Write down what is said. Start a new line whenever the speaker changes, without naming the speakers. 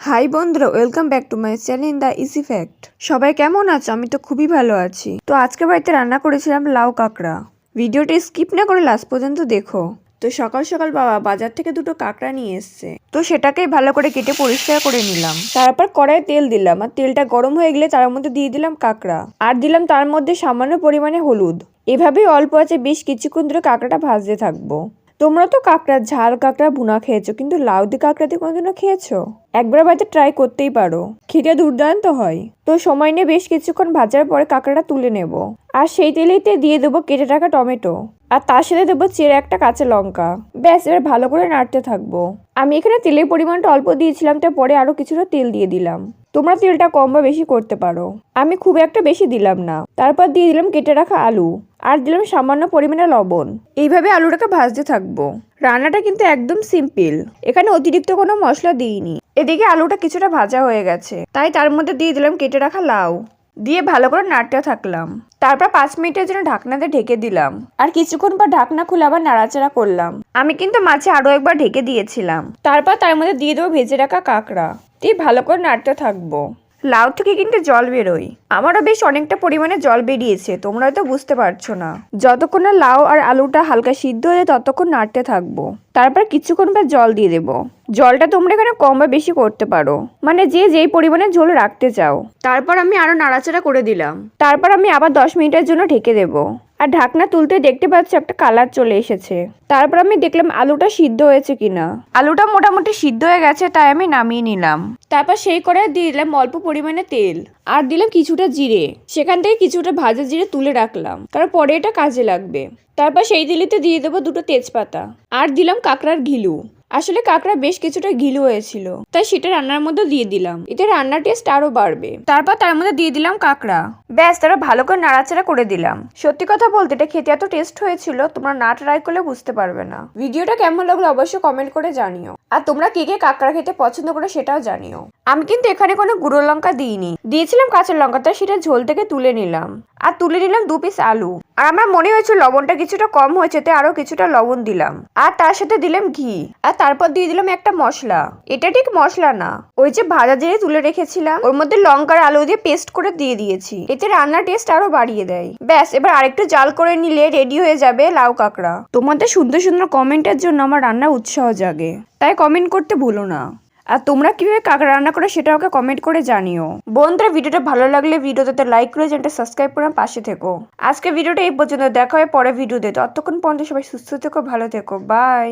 High বন্ধুরা welcome back to my channel in the easy fact সবাই কেমন আছো? আমি তো খুবই ভালো আছি। তো আজকে বাড়িতে রান্না করেছিলাম লাউ কাঁকড়া। ভিডিওটি স্কিপ না করে লাস্ট পর্যন্ত দেখো। তো সকাল সকাল বাবা বাজার থেকে দুটো কাঁকড়া নিয়ে এসছে। তো সেটাকেই ভালো করে কেটে পরিষ্কার করে নিলাম। তারপর কড়াই তেল দিলাম। আর তেলটা গরম হয়ে গেলে তার মধ্যে দিয়ে দিলাম কাঁকড়া। আর দিলাম তার মধ্যে সামান্য পরিমাণে হলুদ। এভাবেই অল্প আছে, বেশ কিছুক্ষণ ধরে কাঁকড়াটা ভাজতে থাকব। তোমরা তো কাঁকড়া, ঝাল কাঁকড়া, ভুনা খেয়েছো, কিন্তু লাউ কাঁকড়া দিয়ে কোনোদিনও খেয়েছো? একবার বাড়িতে ট্রাই করতেই পারো। খেতে দুর্দান্ত হয়। তো সময় নিয়ে বেশ কিছুক্ষণ ভাজার পরে কাঁকড়াটা তুলে নেব। আর সেই তেলেইতে দিয়ে দেবো কেটে রাখা টমেটো। আর তার সাথে দেবো চেরে একটা কাঁচা লঙ্কা। ব্যাস, এবার ভালো করে নাড়তে থাকব। আমি এখানে তেলের পরিমাণটা অল্প দিয়েছিলাম, তারপরে আরও কিছুটা তেল দিয়ে দিলাম। তোমরা তেলটা কম বা বেশি করতে পারো। আমি খুব একটা বেশি দিলাম না। তারপর দিয়ে দিলাম কেটে রাখা আলু। আর দিলাম সামান্য পরিমাণে লবণ। এইভাবে আলুটাকে ভাজতে থাকব। রান্নাটা কিন্তু একদম সিম্পল। এখানে অতিরিক্ত কোনো মশলা দিইনি। এদিকে আলুটা কিছুটা ভাজা হয়ে গেছে। তাই তার মধ্যে দিয়ে দিলাম কেটে রাখা লাউ। দিয়ে ভালো করে নাড়তে থাকলাম। তারপর পাঁচ মিনিটের জন্য ঢাকনাতে ঢেকে দিলাম। আর কিছুক্ষণ পর ঢাকনা খুলে আবার নাড়াচাড়া করলাম। আমি কিন্তু মাছে আরও একবার ঢেকে দিয়েছিলাম। তারপর তার মধ্যে দিয়ে দেবো ভেজে রাখা কাঁকড়া। দিয়ে ভালো করে নাড়তে থাকব। লাউ থেকে কিন্তু জল বেরোয়। আমারও বেশ অনেকটা পরিমাণে জল বেরিয়েছে তোমরা হয়তো বুঝতে পারছ না। যতক্ষণ না লাউ আর আলুটা হালকা সিদ্ধ হয়ে যায় ততক্ষণ নাড়তে থাকব। তারপর কিছুক্ষণ পর জল দিয়ে দেবো। জলটা তোমরা এখানে কম বা বেশি করতে পারো। মানে যে যেই পরিমাণে ঝোল রাখতে চাও। তারপর আমি আরও নাড়াচাড়া করে দিলাম। তারপর আমি আবার দশ মিনিটের জন্য ঢেকে দেবো। আর ঢাকনা তুলতে দেখতে পাচ্ছি একটা কালার চলে এসেছে। তারপর আমি দেখলাম আলুটা সিদ্ধ হয়েছে কিনা। আলুটা মোটামুটি সিদ্ধ হয়ে গেছে তাই আমি নামিয়ে নিলাম। তারপর সেই করে দিয়ে দিলাম অল্প পরিমাণে তেল আর দিলাম কিছুটা জিরে। সেখান থেকে কিছুটা ভাজা জিরে তুলে রাখলাম কারণ পরে এটা কাজে লাগবে। তারপর সেই দিলিতে দিয়ে দেবো দুটো তেজপাতা আর দিলাম কাঁকড়ার ঘিলু। আসলে কাঁকড়া বেশ কিছুটা গিল হয়েছিল। তাই সেটা রান্নার মধ্যে দিয়ে দিলাম। এতে রান্নার টেস্ট আরও বাড়বে। তারপর তার মধ্যে দিয়ে দিলাম কাঁকড়া। ব্যাস তারা ভালো করে নাড়াচাড়া করে দিলাম। সত্যি কথা বলতে, এটা খেতে এত টেস্ট হয়েছিল, তোমরা না ট্রাই করলে বুঝতে পারবে না। ভিডিওটা কেমন লাগল অবশ্যই কমেন্ট করে জানিও। আর তোমরা কে কে কাঁকড়া খেতে পছন্দ করে সেটাও জানিও। আমি কিন্তু এখানে কোনো গুঁড়ো লঙ্কা দিইনি। দিয়েছিলাম কাঁচা লঙ্কা, তাই সেটা ঝোল থেকে তুলে নিলাম। আর তুলে নিলাম দু পিস আলু। আর আমার মনে হয়েছে লবণটা কিছুটা কম হয়েছে, তাই আরও কিছুটা লবণ দিলাম। আর তার সাথে দিলাম ঘি। আর তারপর দিয়ে দিলাম একটা মশলা। এটা ঠিক মশলা না। ওই যে ভাজা জিরে তুলে রেখেছিলাম, ওর মধ্যে লঙ্কার আলু দিয়ে পেস্ট করে দিয়ে দিয়েছি। এতে রান্নার টেস্ট আরও বাড়িয়ে দেয়। ব্যাস, এবার আরেকটু জাল করে নিলে রেডি হয়ে যাবে লাউ কাঁকড়া। তোমাদের সুন্দর সুন্দর কমেন্টের জন্য আমার রান্নার উৎসাহ জাগে। তাই কমেন্ট করতে ভুলো না। আর তোমরা কীভাবে কাঁকড়া রান্না করো সেটা আমাকে কমেন্ট করে জানিও। বন্ধুরা, ভিডিওটা ভালো লাগলে ভিডিওতে লাইক করে চ্যানেলটা সাবস্ক্রাইব করে পাশে থেকো। আজকে ভিডিওটা এই পর্যন্ত, দেখা হয় পরে ভিডিওতে। ততক্ষণ পর্যন্ত সবাই সুস্থ থেকো, ভালো থেকো। বাই